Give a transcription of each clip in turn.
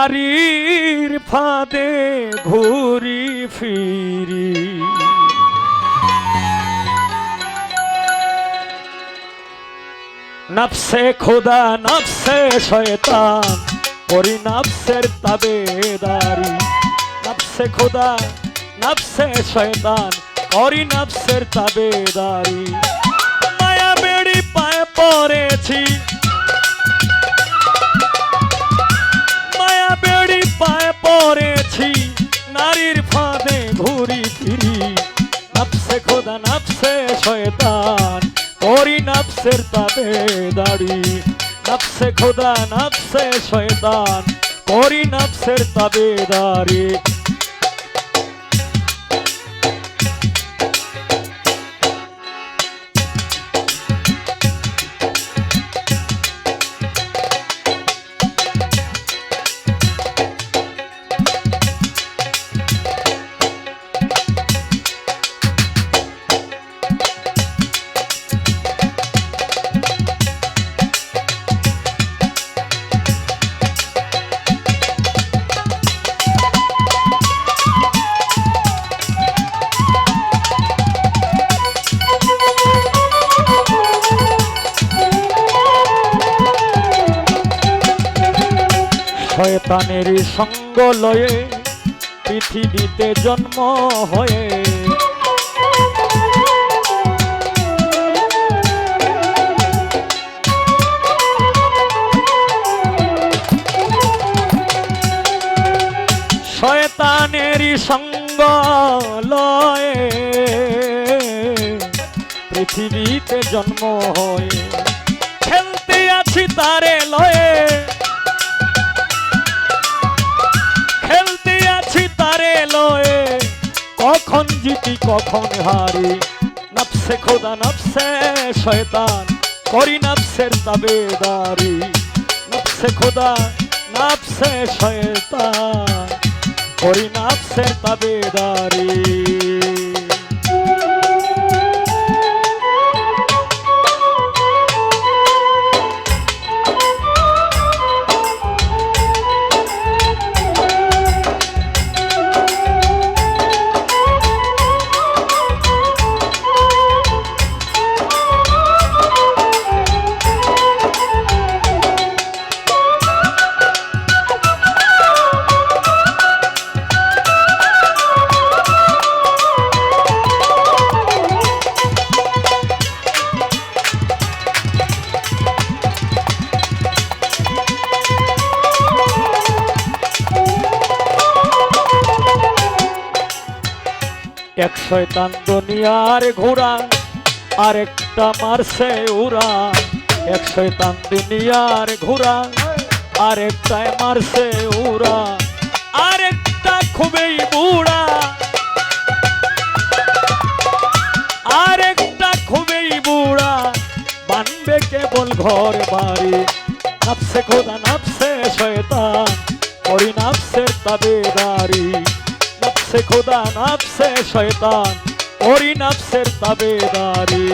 নারীর ফাঁদে ঘুরি ফিরি। নফসে খোদা, নফসে শয়তান করি নফসের তাবেদারি। নফসে খোদা, নফসে শয়তান করি নফসের তাবেদারি। মায়া বেড়ি পায়ে পড়েছি পড়েছি নারীর ফাঁদে ঘুরি ফিরি। নাপসে খোদা নাপসে শয়তান করি নাপসের তাতে দাড়ি। নাপসে খোদা নাপসে শয়তান করি নাপসের তাবে দাড়ি। শয়তানের সঙ্গ লয়ে, পৃথিবীতে জন্ম হয়ে। শয়তানেরই সঙ্গ লয়ে, পৃথিবীতে জন্ম হয়ে। খেলতে আছি তারে লয়ে। কখন জিতি, কখন হারি। নাপসে খোদা নাপসে শয়তান, করি নফসের তাবেদারি। নাপসে খোদা নাপসে শয়তান, করি নফসের তাবেদারি। এক শয়তান দুনিয়ার ঘোড়া, আরেকটা মারছে উড়া। এক শয়তান দুনিয়ার ঘোড়া, আরেকটায় মারছে উড়া। আরেকটা খুবই বুড়া। আরেকটা খুবই বুড়া। বানবে কেবল ঘর বাড়ি। নাফসে খোদা, নাফসে শয়তান। করি নাফসের নফসে খোদা নাফসে শয়তান ওরি নাফসের তাবেদারি।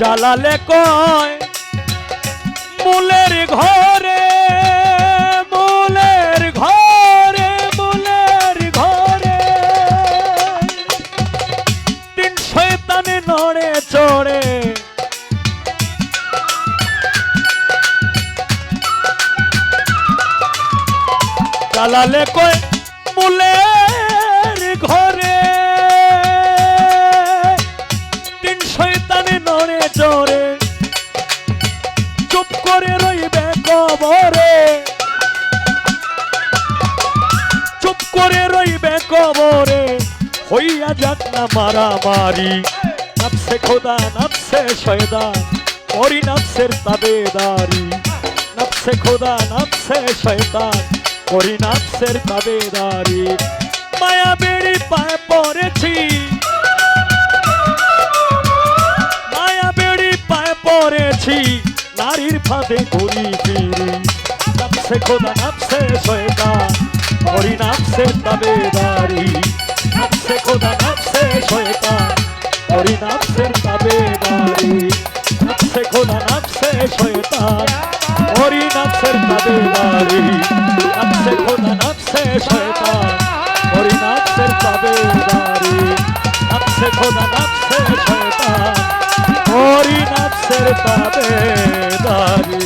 জ্বালালে কয়, মূলের ঘরে মূলের ঘরে মূলের ঘরে। তিন শয়তানে নড়ে, চড়ে। জ্বালালে কয়, মূলের চড়ে চুপ করে রইবে কবরে। কবরে। হইয়া যাক না মারামারি। নাফসে খোদা নাফসে শয়দান ওরি নাফসের তাবেদারি। নাফসে খোদা নাফসে শয়তান। ওরি নাফসের তাবেদারি। মায়া বেড়ি পায়ে পড়েছি। পড়েছি, নারীর ফাঁদে ঘুরি ফিরি। নাফসে খোদা নাফসে শয়তান ওরি নাফসের তাবেদারি নাফসে খোদা নাফসে শয়তান ওরি নাফসের তাবেদারি নাফসে খোদা নাফসে শয়তান ওরি নাফসের তাবেদারি নাফসে খোদা ওরি নাফসের তাবেদারি নাফসে খোদা নাফসে শয়তান নাফসের তাবেদারি